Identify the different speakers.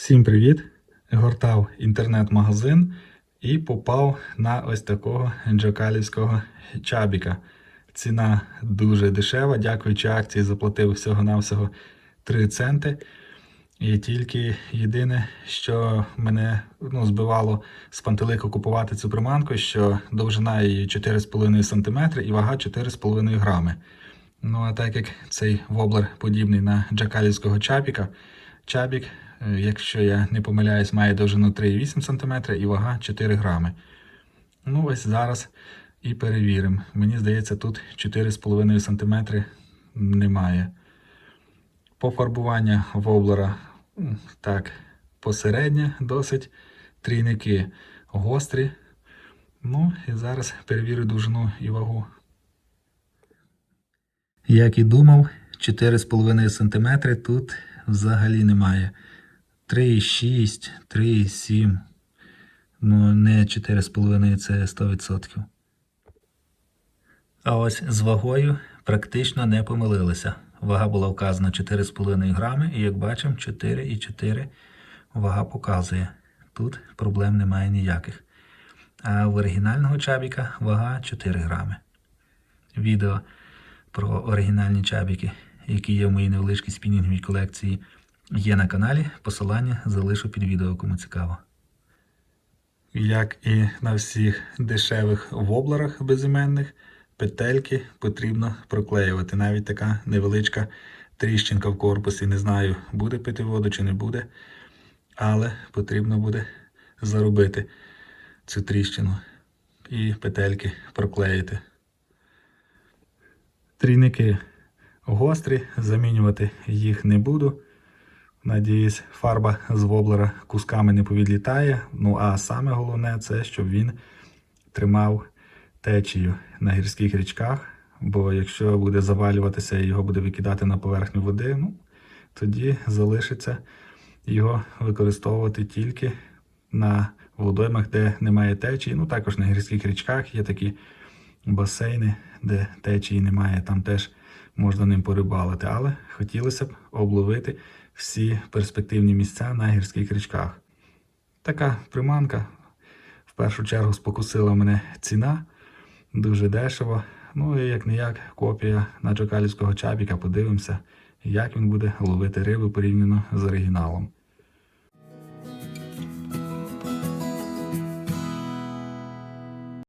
Speaker 1: Всім привіт! Гортав інтернет-магазин і попав на ось такого джокалівського чабіка. Ціна дуже дешева. Дякуючи акції, заплатив всього-навсього 3 центи. І тільки єдине, що мене ну, збивало з пантелику купувати цю приманку, що довжина її 4,5 см і вага 4,5 грами. Ну а так як цей воблер подібний на джакалівського чабіка, чабік, якщо я не помиляюсь, має довжину 3,8 см і вага 4 грами. Ну, ось зараз і перевіримо. Мені здається, тут 4,5 см немає. Пофарбування воблера так, посереднє, досить трійники гострі. Ну і зараз перевірю довжину і вагу. Як і думав, 4,5 см тут взагалі немає. 3,6, 3,7. Ну, не 4,5 це 100%. А ось з вагою практично не помилилися. Вага була вказана 4,5 грами, і як бачимо, 4,4 вага показує. Тут проблем немає ніяких. А в оригінального чабіка вага 4 грами. Відео про оригінальні чабіки, які є в моїй невеличкій спінінговій колекції, є на каналі. Посилання залишу під відео, кому цікаво. Як і на всіх дешевих воблерах безіменних, петельки потрібно проклеювати. Навіть така невеличка тріщинка в корпусі. Не знаю, буде пити воду чи не буде, але потрібно буде заробити цю тріщину і петельки проклеїти. Трійники гострі, замінювати їх не буду. Надіюсь, фарба з воблера кусками не повідлітає. Ну а саме головне це, щоб він тримав течію на гірських річках. Бо якщо буде завалюватися і його буде викидати на поверхню води, ну, тоді залишиться його використовувати тільки на водоймах, де немає течії. Ну також на гірських річках є такі басейни, де течії немає, там теж можна ним порибалити. Але хотілося б обловити всі перспективні місця на гірських річках. Така приманка в першу чергу спокусила мене ціна, дуже дешево. Ну і як не як копія на Джокалівського чабіка, подивимося, як він буде ловити рибу порівняно з оригіналом.